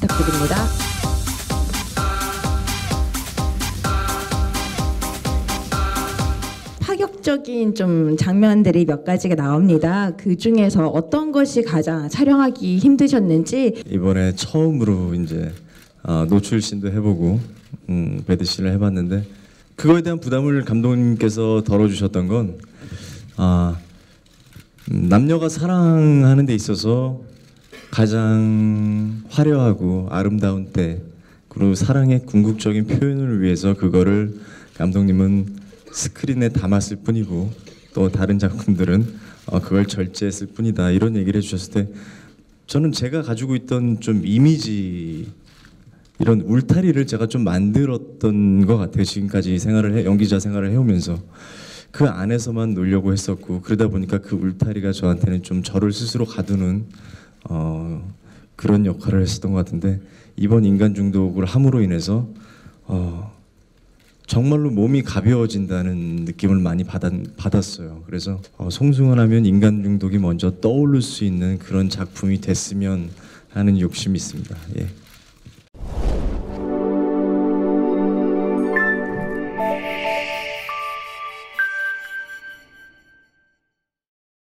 부탁드립니다. 파격적인 좀 장면들이 몇 가지가 나옵니다. 그 중에서 어떤 것이 가장 촬영하기 힘드셨는지 이번에 처음으로 이제 아, 노출신도 해보고 음, 배드신을 해봤는데 그거에 대한 부담을 감독님께서 덜어주셨던 건 아, 음, 남녀가 사랑하는 데 있어서 가장 화려하고 아름다운 때 그리고 사랑의 궁극적인 표현을 위해서 그거를 감독님은 스크린에 담았을 뿐이고 또 다른 작품들은 어, 그걸 절제했을 뿐이다 이런 얘기를 해주셨을 때 저는 제가 가지고 있던 좀 이미지 이런 울타리를 제가 좀 만들었던 것 같아요. 지금까지 생활을 해, 연기자 생활을 해오면서 그 안에서만 놀려고 했었고 그러다 보니까 그 울타리가 저한테는 좀 저를 스스로 가두는 어, 그런 역할을 했었던 것 같은데 이번 인간 중독을 함으로 인해서 어, 정말로 몸이 가벼워진다는 느낌을 많이 받았, 받았어요. 그래서 어, 송승헌 하면 인간 중독이 먼저 떠오를 수 있는 그런 작품이 됐으면 하는 욕심이 있습니다. 예.